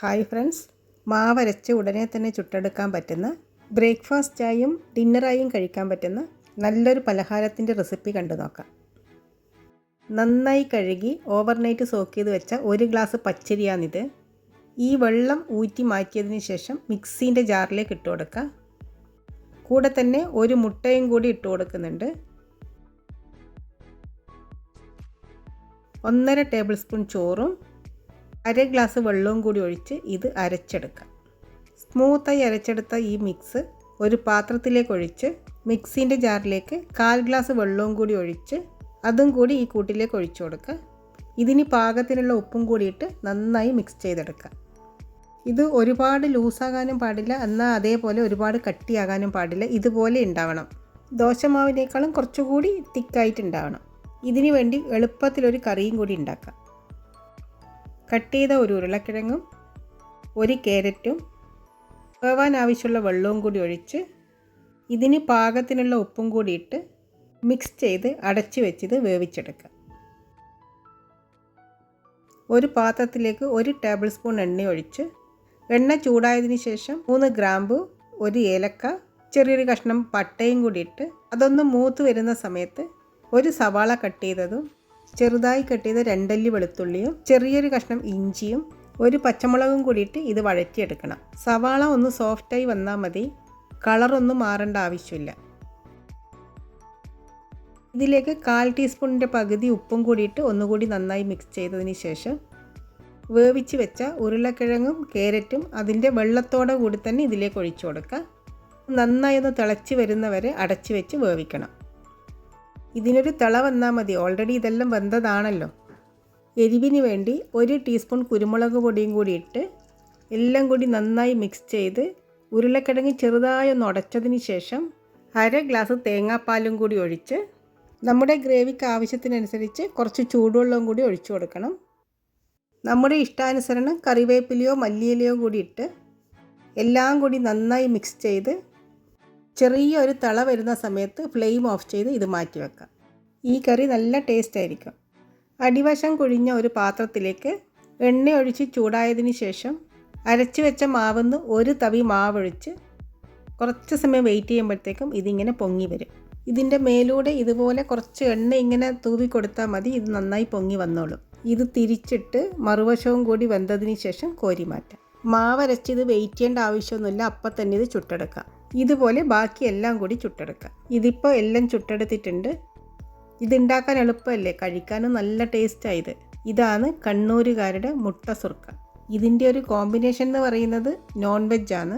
Hi friends. മാവരച്ച് ഉടനെ തന്നെ ചുട്ടെടുക്കാൻ പറ്റുന്ന ബ്രേക്ക്ഫാസ്റ്റായും ഡിന്നറായും കഴിക്കാൻ പറ്റുന്ന നല്ലൊരു പലഹാരത്തിന്റെ റെസിപ്പി കണ്ടു നോക്കാം. നന്നായി കഴുകി ഓവർനൈറ്റ് സോക്ക് ചെയ്ത് വെച്ച ഒരു ഗ്ലാസ് പച്ചരിയാണിത്. ഈ വെള്ളം ഊറ്റി മാറ്റിയതിന് ശേഷം മിക്സീന്റെ ജാറിലേക്ക് ഇട്ട് കൊടുക്കുക. കൂടെ തന്നെ ഒരു മുട്ടയും കൂടി ഇട്ട് കൊടുക്കുന്നുണ്ട്. ഒന്നര ടേബിൾ സ്പൂൺ ചോറും അര ഗ്ലാസ് വെള്ളവും കൂടി ഒഴിച്ച് ഇത് അരച്ചെടുക്കാം. സ്മൂത്തായി അരച്ചെടുത്ത ഈ മിക്സ് ഒരു പാത്രത്തിലേക്ക് ഒഴിച്ച് മിക്സിന്റെ ജാറിലേക്ക് കാൽ ഗ്ലാസ് വെള്ളവും കൂടി ഒഴിച്ച് അതും കൂടി ഈ കൂട്ടിലേക്ക് ഒഴിച്ചു കൊടുക്കുക. ഇതിന് പാകത്തിനുള്ള ഉപ്പും കൂടിയിട്ട് നന്നായി മിക്സ് ചെയ്തെടുക്കുക. ഇത് ഒരുപാട് ലൂസാകാനും പാടില്ല എന്നാൽ അതേപോലെ ഒരുപാട് കട്ടിയാകാനും പാടില്ല. ഇതുപോലെ ഉണ്ടാവണം. ദോശമാവിനേക്കാളും കുറച്ചുകൂടി തിക്കായിട്ടുണ്ടാവണം ഇതിനു വേണ്ടി എളുപ്പത്തിലൊരു കറിയും കൂടി ഉണ്ടാക്കാം. കട്ട് ചെയ്ത ഒരു ഉരുളക്കിഴങ്ങും ഒരു ക്യാരറ്റും വേവാൻ ആവശ്യമുള്ള വെള്ളവും കൂടി ഒഴിച്ച് ഇതിന് പാകത്തിനുള്ള ഉപ്പും കൂടി ഇട്ട് മിക്സ് ചെയ്ത് അടച്ചു വെച്ചിത് വേവിച്ചെടുക്കുക. ഒരു പാത്രത്തിലേക്ക് ഒരു ടേബിൾ സ്പൂൺ എണ്ണ ഒഴിച്ച് എണ്ണ ചൂടായതിന് ശേഷം മൂന്ന് ഗ്രാമ്പു ഒരു ഏലക്ക ചെറിയൊരു കഷ്ണം പട്ടയും കൂടി ഇട്ട് അതൊന്ന് മൂത്ത് വരുന്ന സമയത്ത് ഒരു സവാള കട്ട് ചെയ്തതും ചെറുതായി കട്ട് ചെയ്ത രണ്ടല്ലി വെളുത്തുള്ളിയും ചെറിയൊരു കഷ്ണം ഇഞ്ചിയും ഒരു പച്ചമുളകും കൂടിയിട്ട് ഇത് വഴറ്റിയെടുക്കണം. സവാള ഒന്ന് സോഫ്റ്റായി വന്നാൽ മതി. കളറൊന്നും മാറേണ്ട ആവശ്യമില്ല. ഇതിലേക്ക് കാൽ ടീസ്പൂണിന്റെ പകുതി ഉപ്പും കൂടിയിട്ട് ഒന്നുകൂടി നന്നായി മിക്സ് ചെയ്തതിന് ശേഷം വേവിച്ച് വെച്ച ഉരുളക്കിഴങ്ങും കേരറ്റും അതിന്റെ വെള്ളത്തോടെ കൂടി തന്നെ ഇതിലേക്ക് ഒഴിച്ചു കൊടുക്കുക. നന്നായി ഒന്ന് തിളച്ച് വരുന്നവരെ അടച്ചു വെച്ച് വേവിക്കണം. ഇതിനൊരു തിള വന്നാൽ മതി. ഓൾറെഡി ഇതെല്ലാം വെന്തതാണല്ലോ. എരിവിന് വേണ്ടി ഒരു ടീസ്പൂൺ കുരുമുളക് പൊടിയും കൂടി ഇട്ട് എല്ലാം കൂടി നന്നായി മിക്സ് ചെയ്ത് ഉരുളക്കിഴങ്ങ് ചെറുതായി ഒന്ന് ഉടച്ചതിന് ശേഷം അര ഗ്ലാസ് തേങ്ങാപ്പാലും കൂടി ഒഴിച്ച് നമ്മുടെ ഗ്രേവിക്ക് ആവശ്യത്തിനനുസരിച്ച് കുറച്ച് ചൂടുവെള്ളവും കൂടി ഒഴിച്ചു കൊടുക്കണം. നമ്മുടെ ഇഷ്ടാനുസരണം കറിവേപ്പിലയോ മല്ലിയിലയോ കൂടി ഇട്ട് എല്ലാം കൂടി നന്നായി മിക്സ് ചെയ്ത് ചെറിയൊരു തള വരുന്ന സമയത്ത് ഫ്ലെയിം ഓഫ് ചെയ്ത് ഇത് മാറ്റി വെക്കാം ഈ കറി നല്ല ടേസ്റ്റ് ആയിരിക്കും. അടിവശം കുഴിഞ്ഞ ഒരു പാത്രത്തിലേക്ക് എണ്ണ ഒഴിച്ച് ചൂടായതിന് ശേഷം അരച്ചു വെച്ച മാവെന്ന് ഒരു തവി മാവൊഴിച്ച് കുറച്ച് സമയം വെയിറ്റ് ചെയ്യുമ്പോഴത്തേക്കും ഇതിങ്ങനെ പൊങ്ങി വരും. ഇതിന്റെ മേലൂടെ ഇതുപോലെ കുറച്ച് എണ്ണ ഇങ്ങനെ തൂവി കൊടുത്താൽ മതി ഇത് നന്നായി പൊങ്ങി വന്നോളും. ഇത് തിരിച്ചിട്ട് മറുവശവും കൂടി വെന്തതിന് ശേഷം കോരി മാറ്റാം. മാവരച്ച് ഇത് വെയിറ്റ് ചെയ്യേണ്ട ആവശ്യമൊന്നുമില്ല അപ്പം തന്നെ ഇത് ചുട്ടെടുക്കാം. ഇതുപോലെ ബാക്കി എല്ലാം കൂടി ചുട്ടെടുക്കാം. ഇതിപ്പോൾ എല്ലാം ചുട്ടെടുത്തിട്ടുണ്ട്. ഇതുണ്ടാക്കാൻ എളുപ്പമല്ലേ? കഴിക്കാനും നല്ല ടേസ്റ്റായത് ഇതാണ് കണ്ണൂരുകാരുടെ മുട്ട സുർക്ക. ഇതിന്റെ ഒരു കോമ്പിനേഷൻ എന്ന് പറയുന്നത് നോൺ വെജാണ്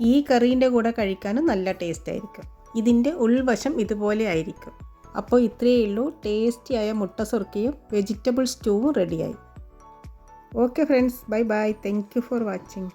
ഈ കറീന്റെ കൂടെ കഴിക്കാനും നല്ല ടേസ്റ്റ് ആയിരിക്കും. ഇതിന്റെ ഉൾവശം ഇതുപോലെ ആയിരിക്കും. അപ്പോൾ ഇത്രയേ ഉള്ളൂ. ടേസ്റ്റിയായ മുട്ട സുർക്കയും വെജിറ്റബിൾ സ്റ്റൂവും റെഡിയായി okay friends bye bye thank you for watching